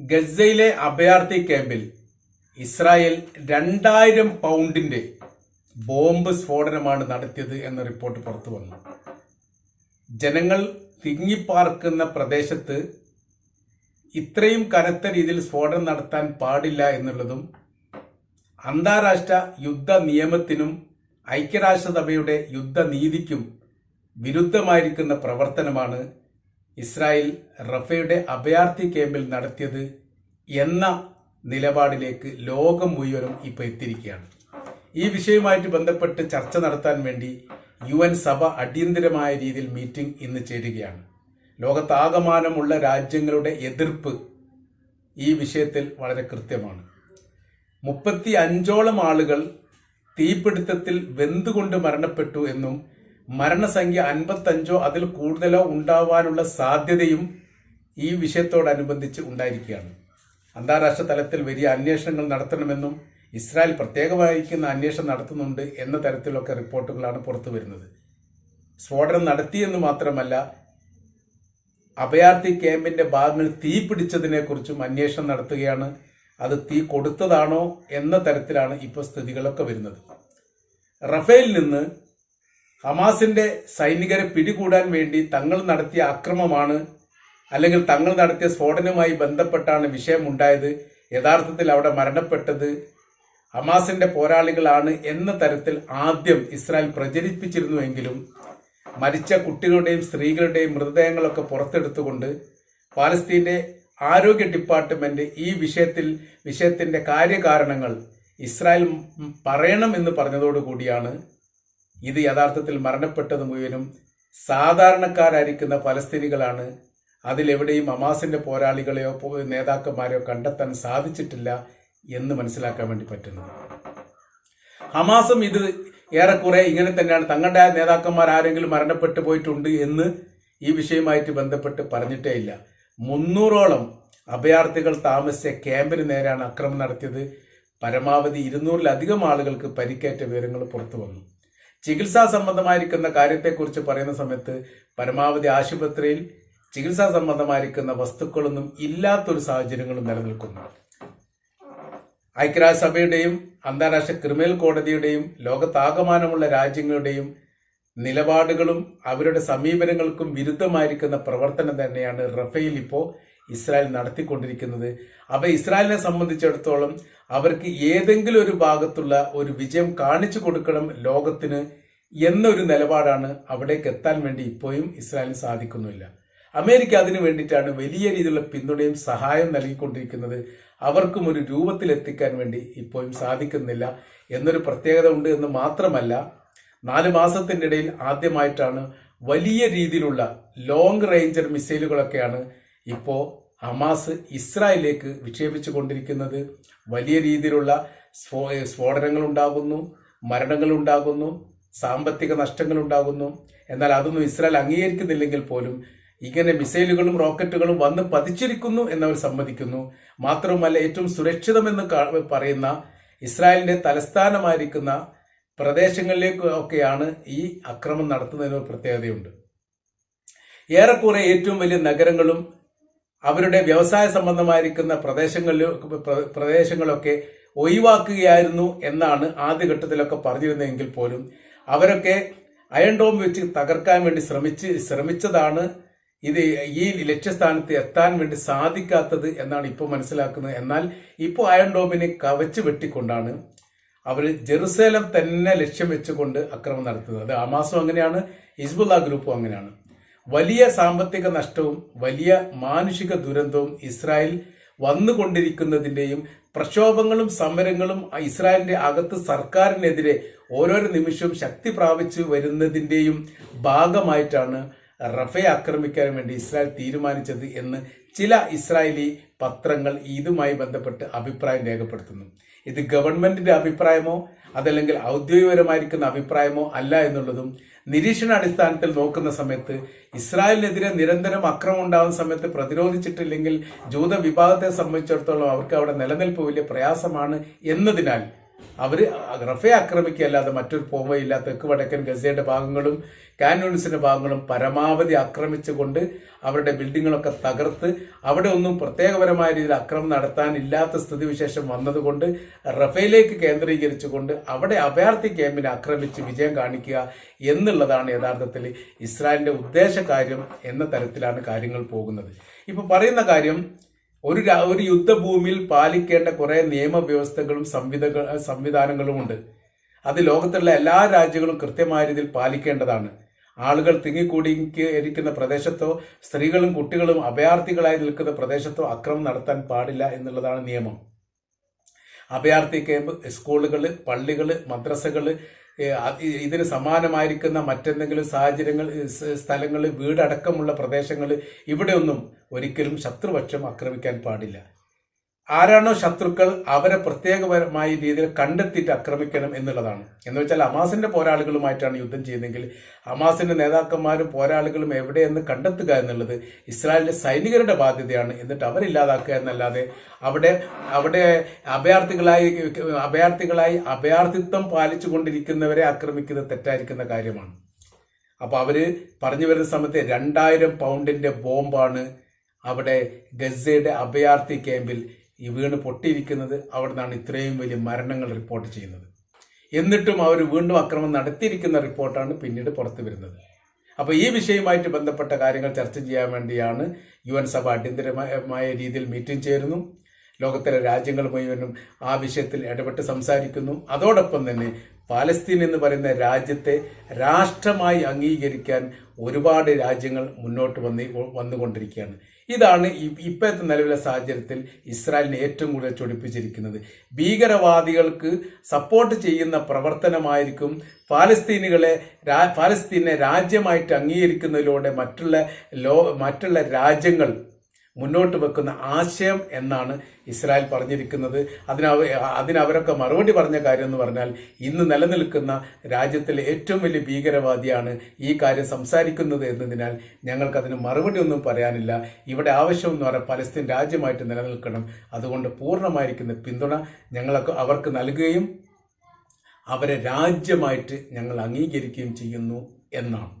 ഗസയിലെ അഭയാർത്ഥി ക്യാമ്പിൽ ഇസ്രായേൽ രണ്ടായിരം പൗണ്ടിന്റെ ബോംബ് സ്ഫോടനമാണ് നടത്തിയത് എന്ന റിപ്പോർട്ട് പുറത്തു വന്നു. ജനങ്ങൾ തിങ്ങിപ്പാർക്കുന്ന പ്രദേശത്ത് ഇത്രയും കനത്ത രീതിയിൽ സ്ഫോടനം നടത്താൻ പാടില്ല എന്നുള്ളതും അന്താരാഷ്ട്ര യുദ്ധ നിയമത്തിനും ഐക്യരാഷ്ട്രസഭയുടെ യുദ്ധനീതിക്കും വിരുദ്ധമായിരിക്കുന്ന പ്രവർത്തനമാണ് ഇസ്രായേൽ റഫയുടെ അഭയാർത്ഥി ക്യാമ്പിൽ നടത്തിയത് എന്ന നിലപാടിലേക്ക് ലോകം മുഴുവനും ഇപ്പോൾ എത്തിയിരിക്കുകയാണ്. ഈ വിഷയവുമായിട്ട് ബന്ധപ്പെട്ട് ചർച്ച നടത്താൻ വേണ്ടി യു എൻ സഭ അടിയന്തരമായ രീതിയിൽ മീറ്റിംഗ് ഇന്ന് ചേരുകയാണ്. ലോകത്താകമാനമുള്ള രാജ്യങ്ങളുടെ എതിർപ്പ് ഈ വിഷയത്തിൽ വളരെ കൃത്യമാണ്. മുപ്പത്തി അഞ്ചോളം ആളുകൾ തീപിടുത്തത്തിൽ വെന്തുകൊണ്ട് മരണപ്പെട്ടു എന്നും മരണസംഖ്യ അൻപത്തഞ്ചോ അതിൽ കൂടുതലോ ഉണ്ടാവാനുള്ള സാധ്യതയും ഈ വിഷയത്തോടനുബന്ധിച്ച് ഉണ്ടായിരിക്കുകയാണ്. അന്താരാഷ്ട്ര തലത്തിൽ വലിയ അന്വേഷണങ്ങൾ നടത്തണമെന്നും ഇസ്രായേൽ പ്രത്യേകമായിരിക്കുന്ന അന്വേഷണം നടത്തുന്നുണ്ട് എന്ന തരത്തിലൊക്കെ റിപ്പോർട്ടുകളാണ് പുറത്തു വരുന്നത്. സ്ഫോടനം നടത്തിയെന്ന് മാത്രമല്ല അഭയാർത്ഥി ക്യാമ്പിന്റെ ഭാഗങ്ങൾ തീ പിടിച്ചതിനെ കുറിച്ചും അന്വേഷണം നടത്തുകയാണ്. അത് തീ കൊടുത്തതാണോ എന്ന തരത്തിലാണ് ഇപ്പോൾ സ്ഥിതികളൊക്കെ വരുന്നത്. റഫേലിൽ നിന്ന് ഹമാസിന്റെ സൈനികരെ പിടികൂടാൻ വേണ്ടി തങ്ങൾ നടത്തിയ അക്രമമാണ് അല്ലെങ്കിൽ തങ്ങൾ നടത്തിയ സ്ഫോടനവുമായി ബന്ധപ്പെട്ടാണ് വിഷയമുണ്ടായത്. യഥാർത്ഥത്തിൽ അവിടെ മരണപ്പെട്ടത് ഹമാസിന്റെ പോരാളികളാണ് എന്ന തരത്തിൽ ആദ്യം ഇസ്രായേൽ പ്രചരിപ്പിച്ചിരുന്നുവെങ്കിലും മരിച്ച കുട്ടികളുടെയും സ്ത്രീകളുടെയും മൃതദേഹങ്ങളൊക്കെ പുറത്തെടുത്തുകൊണ്ട് പാലസ്തീന്റെ ആരോഗ്യ ഡിപ്പാർട്ട്മെന്റ് ഈ വിഷയത്തിൽ വിഷയത്തിന്റെ കാര്യകാരണങ്ങൾ ഇസ്രായേൽ പറയണം എന്ന് പറഞ്ഞതോടുകൂടിയാണ് ഇത് യഥാർത്ഥത്തിൽ മരണപ്പെട്ടത് മുഴുവനും സാധാരണക്കാരായിരിക്കുന്ന പലസ്തീനികളാണ് അതിലെവിടെയും അമാസിന്റെ പോരാളികളെയോ നേതാക്കന്മാരെയോ കണ്ടെത്താൻ സാധിച്ചിട്ടില്ല എന്ന് മനസ്സിലാക്കാൻ വേണ്ടി പറ്റുന്നു ഹമാസും ഇത് ഏറെക്കുറെ ഇങ്ങനെ തന്നെയാണ്. തങ്ങളുടെ നേതാക്കന്മാർ ആരെങ്കിലും മരണപ്പെട്ടു പോയിട്ടുണ്ട് എന്ന് ഈ വിഷയവുമായിട്ട് ബന്ധപ്പെട്ട് പറഞ്ഞിട്ടേ ഇല്ല. മുന്നൂറോളം അഭയാർത്ഥികൾ താമസിച്ച ക്യാമ്പിന് നേരെയാണ് അക്രമം നടത്തിയത്. പരമാവധി ഇരുന്നൂറിലധികം ആളുകൾക്ക് പരിക്കേറ്റ വിവരങ്ങൾ പുറത്തു വന്നു. ചികിത്സാ സംബന്ധമായിരിക്കുന്ന കാര്യത്തെക്കുറിച്ച് പറയുന്ന സമയത്ത് പരമാവധി ആശുപത്രിയിൽ ചികിത്സാ സംബന്ധമായിരിക്കുന്ന വസ്തുക്കളൊന്നും ഇല്ലാത്തൊരു സാഹചര്യങ്ങളും നിലനിൽക്കുന്നു. ഐക്യരാഷ്ട്രസഭയുടെയും അന്താരാഷ്ട്ര ക്രിമിനൽ കോടതിയുടെയും ലോകത്താകമാനമുള്ള രാജ്യങ്ങളുടെയും നിലപാടുകളും അവരുടെ സമീപനങ്ങൾക്കും വിരുദ്ധമായിരിക്കുന്ന പ്രവർത്തനം തന്നെയാണ് റഫേൽ ഇപ്പോൾ ഇസ്രായേൽ നടത്തിക്കൊണ്ടിരിക്കുന്നത്. അപ്പൊ ഇസ്രായേലിനെ സംബന്ധിച്ചിടത്തോളം അവർക്ക് ഏതെങ്കിലും ഒരു ഭാഗത്തുള്ള ഒരു വിജയം കാണിച്ചു കൊടുക്കണം ലോകത്തിന് എന്നൊരു നിലപാടാണ് അവിടേക്ക് എത്താൻ വേണ്ടി ഇപ്പോഴും ഇസ്രായേലിന് സാധിക്കുന്നില്ല. അമേരിക്ക അതിനു വേണ്ടിയിട്ടാണ് വലിയ രീതിയിലുള്ള പിന്തുണയും സഹായം നൽകിക്കൊണ്ടിരിക്കുന്നത്. അവർക്കും ഒരു രൂപത്തിൽ എത്തിക്കാൻ വേണ്ടി ഇപ്പോഴും സാധിക്കുന്നില്ല എന്നൊരു പ്രത്യേകത ഉണ്ട് എന്ന് മാത്രമല്ല നാല് മാസത്തിന്റെ ഇടയിൽ ആദ്യമായിട്ടാണ് വലിയ രീതിയിലുള്ള ലോങ് റേഞ്ചർ മിസൈലുകളൊക്കെയാണ് ഇപ്പോൾ ഹമാസ് ഇസ്രായേലിലേക്ക് വിക്ഷേപിച്ചു കൊണ്ടിരിക്കുന്നത് വലിയ രീതിയിലുള്ള സ്ഫോ സ്ഫോടനങ്ങൾ ഉണ്ടാകുന്നു മരണങ്ങൾ ഉണ്ടാകുന്നു സാമ്പത്തിക നഷ്ടങ്ങൾ ഉണ്ടാകുന്നു എന്നാൽ അതൊന്നും ഇസ്രായേൽ അംഗീകരിക്കുന്നില്ലെങ്കിൽ പോലും ഇങ്ങനെ മിസൈലുകളും റോക്കറ്റുകളും വന്ന് പതിച്ചിരിക്കുന്നു എന്നവർ സമ്മതിക്കുന്നു. മാത്രവുമല്ല ഏറ്റവും സുരക്ഷിതമെന്ന് പറയുന്ന ഇസ്രായേലിന്റെ തലസ്ഥാനമായിരിക്കുന്ന പ്രദേശങ്ങളിലേക്ക് ഒക്കെയാണ് ഈ അക്രമം നടത്തുന്നതിന് ഒരു പ്രത്യേകതയുണ്ട്. ഏറെക്കുറെ ഏറ്റവും വലിയ നഗരങ്ങളും അവരുടെ വ്യവസായ സംബന്ധമായിരിക്കുന്ന പ്രദേശങ്ങളിൽ പ്രദേശങ്ങളൊക്കെ ഒഴിവാക്കുകയായിരുന്നു എന്നാണ് ആദ്യഘട്ടത്തിലൊക്കെ പറഞ്ഞിരുന്നതെങ്കിൽ പോലും അവരൊക്കെ അയൺ ഡോം വെച്ച് തകർക്കാൻ വേണ്ടി ശ്രമിച്ച് ശ്രമിച്ചതാണ് ഇത് ഈ ലക്ഷ്യസ്ഥാനത്ത് എത്താൻ വേണ്ടി സാധിക്കാത്തത് എന്നാണ് ഇപ്പോൾ മനസ്സിലാക്കുന്നത്. എന്നാൽ ഇപ്പോൾ അയൺ ഡോമിനെ കവച്ച് വെട്ടിക്കൊണ്ടാണ് അവർ ജെറുസലേം തന്നെ ലക്ഷ്യം വെച്ചുകൊണ്ട് അക്രമം നടത്തുന്നത്. അത് അമാസും അങ്ങനെയാണ് ഹിസ്ബുല്ല ഗ്രൂപ്പും അങ്ങനെയാണ്. വലിയ സാമ്പത്തിക നഷ്ടവും വലിയ മാനുഷിക ദുരന്തവും ഇസ്രായേൽ വന്നുകൊണ്ടിരിക്കുന്നതിന്റെയും പ്രക്ഷോഭങ്ങളും സമരങ്ങളും ഇസ്രായേലിന്റെ അകത്ത് സർക്കാരിനെതിരെ ഓരോരോ നിമിഷവും ശക്തി പ്രാപിച്ചു വരുന്നതിന്റെയും ഭാഗമായിട്ടാണ് റഫയെ ആക്രമിക്കാൻ വേണ്ടി ഇസ്രായേൽ തീരുമാനിച്ചത് എന്ന് ചില ഇസ്രായേലി പത്രങ്ങൾ ഇതുമായി ബന്ധപ്പെട്ട് അഭിപ്രായം രേഖപ്പെടുത്തുന്നു. ഇത് ഗവൺമെന്റിന്റെ അഭിപ്രായമോ അതല്ലെങ്കിൽ ഔദ്യോഗികപരമായിരിക്കുന്ന അഭിപ്രായമോ അല്ല എന്നുള്ളതും നിരീക്ഷണ അടിസ്ഥാനത്തിൽ നോക്കുന്ന സമയത്ത് ഇസ്രായേലിനെതിരെ നിരന്തരം അക്രമം ഉണ്ടാകുന്ന സമയത്ത് പ്രതിരോധിച്ചിട്ടില്ലെങ്കിൽ ജൂത വിഭാഗത്തെ സംബന്ധിച്ചിടത്തോളം അവർക്ക് അവിടെ നിലനിൽപ്പ് വലിയ പ്രയാസമാണ് എന്നതിനാൽ അവർ റഫയെ ആക്രമിക്കുകയല്ലാതെ മറ്റൊരു പോമയില്ല തെക്ക് വടക്കൻ ഗസയുടെ ഭാഗങ്ങളും കാനൂൺസിന്റെ ഭാഗങ്ങളും പരമാവധി ആക്രമിച്ചുകൊണ്ട് അവരുടെ ബിൽഡിങ്ങുകളൊക്കെ തകർത്ത് അവിടെ ഒന്നും പ്രത്യേകപരമായ രീതിയിൽ അക്രമം നടത്താനില്ലാത്ത സ്ഥിതിവിശേഷം വന്നതുകൊണ്ട് റഫയിലേക്ക് കേന്ദ്രീകരിച്ചുകൊണ്ട് അവിടെ അഭയാർത്ഥി ക്യാമ്പിനെ ആക്രമിച്ച് വിജയം കാണിക്കുക എന്നുള്ളതാണ് യഥാർത്ഥത്തിൽ ഇസ്രായേലിന്റെ ഉദ്ദേശകാര്യം എന്ന തരത്തിലാണ് കാര്യങ്ങൾ പോകുന്നത്. ഇപ്പൊ പറയുന്ന കാര്യം ഒരു ഒരു യുദ്ധഭൂമിയിൽ പാലിക്കേണ്ട കുറെ നിയമവ്യവസ്ഥകളും സംവിധ സംവിധാനങ്ങളുമുണ്ട്. അത് ലോകത്തുള്ള എല്ലാ രാജ്യങ്ങളും കൃത്യമായ രീതിയിൽ പാലിക്കേണ്ടതാണ്. ആളുകൾ തിങ്ങിക്കൂടി ഇരിക്കുന്ന പ്രദേശത്തോ സ്ത്രീകളും കുട്ടികളും അഭയാർത്ഥികളായി നിൽക്കുന്ന പ്രദേശത്തോ അക്രമം നടത്താൻ പാടില്ല എന്നുള്ളതാണ് നിയമം. അഭയാർത്ഥി ക്യാമ്പ് സ്കൂളുകൾ പള്ളികൾ മദ്രസകൾ ഇതിന് സമാനമായിരിക്കുന്ന മറ്റെന്തെങ്കിലും സാഹചര്യങ്ങൾ സ്ഥലങ്ങൾ വീടടക്കമുള്ള പ്രദേശങ്ങൾ ഇവിടെയൊന്നും ഒരിക്കലും ശത്രുപക്ഷം ആക്രമിക്കാൻ പാടില്ല. ആരാണോ ശത്രുക്കൾ അവരെ പ്രത്യേകപരമായ രീതിയിൽ കണ്ടെത്തിയിട്ട് ആക്രമിക്കണം എന്നുള്ളതാണ്. എന്ന് വെച്ചാൽ അമാസിന്റെ പോരാളികളുമായിട്ടാണ് യുദ്ധം ചെയ്യുന്നതെങ്കിൽ അമാസിന്റെ നേതാക്കന്മാരും പോരാളികളും എവിടെയെന്ന് കണ്ടെത്തുക എന്നുള്ളത് ഇസ്രായേലിന്റെ സൈനികരുടെ ബാധ്യതയാണ് എന്നിട്ട് അവരില്ലാതാക്കുക എന്നല്ലാതെ അവിടെ അവിടെ അഭയാർത്ഥികളായി അഭയാർത്ഥികളായി അഭയാർത്ഥിത്വം പാലിച്ചു കൊണ്ടിരിക്കുന്നവരെ ആക്രമിക്കുന്നത് തെറ്റായിരിക്കുന്ന കാര്യമാണ്. അപ്പൊ അവർ പറഞ്ഞു വരുന്ന സമയത്ത് രണ്ടായിരം പൗണ്ടിന്റെ ബോംബാണ് അവിടെ ഗസയുടെ അഭയാർത്ഥി ക്യാമ്പിൽ ഈ വീണ് പൊട്ടിയിരിക്കുന്നത് അവിടെ നിന്നാണ് ഇത്രയും വലിയ മരണങ്ങൾ റിപ്പോർട്ട് ചെയ്യുന്നത്. എന്നിട്ടും അവർ വീണ്ടും അക്രമം നടത്തിയിരിക്കുന്ന റിപ്പോർട്ടാണ് പിന്നീട് പുറത്തു വരുന്നത്. അപ്പോൾ ഈ വിഷയവുമായിട്ട് ബന്ധപ്പെട്ട കാര്യങ്ങൾ ചർച്ച ചെയ്യാൻ വേണ്ടിയാണ് യു എൻ സഭ അടിയന്തരമായ രീതിയിൽ മീറ്റിംഗ് ചേരുന്നു. ലോകത്തിലെ രാജ്യങ്ങൾ മുഴുവനും ആ വിഷയത്തിൽ ഇടപെട്ട് സംസാരിക്കുന്നു. അതോടൊപ്പം തന്നെ പാലസ്തീൻ എന്ന് പറയുന്ന രാജ്യത്തെ രാഷ്ട്രമായി അംഗീകരിക്കാൻ ഒരുപാട് രാജ്യങ്ങൾ മുന്നോട്ട് വന്ന് വന്നുകൊണ്ടിരിക്കുകയാണ്. ഇതാണ് ഇപ്പോഴത്തെ നിലവിലെ സാഹചര്യത്തിൽ ഇസ്രായേലിനെ ഏറ്റവും കൂടുതൽ ചൊടിപ്പിച്ചിരിക്കുന്നത്. ഭീകരവാദികൾക്ക് സപ്പോർട്ട് ചെയ്യുന്ന പ്രവർത്തനമായിരിക്കും ഫാലസ്തീനുകളെ ഫാലസ്തീനെ രാജ്യമായിട്ട് അംഗീകരിക്കുന്നതിലൂടെ മറ്റുള്ള ലോ മറ്റുള്ള രാജ്യങ്ങൾ മുന്നോട്ട് വെക്കുന്ന ആശയം എന്നാണ് ഇസ്രായേൽ പറഞ്ഞിരിക്കുന്നത്. അതിനവ അതിനവരൊക്കെ മറുപടി പറഞ്ഞ കാര്യം എന്ന് പറഞ്ഞാൽ ഇന്ന് നിലനിൽക്കുന്ന രാജ്യത്തിലെ ഏറ്റവും വലിയ ഭീകരവാദിയാണ് ഈ കാര്യം സംസാരിക്കുന്നത് എന്നതിനാൽ ഞങ്ങൾക്കതിന് മറുപടി ഒന്നും പറയാനില്ല. ഇവിടെ ആവശ്യം എന്ന് പലസ്തീൻ രാജ്യമായിട്ട് നിലനിൽക്കണം. അതുകൊണ്ട് പൂർണമായിരിക്കുന്ന പിന്തുണ ഞങ്ങൾക്ക് അവർക്ക് നൽകുകയും അവരെ രാജ്യമായിട്ട് ഞങ്ങൾ അംഗീകരിക്കുകയും ചെയ്യുന്നു എന്നാണ്.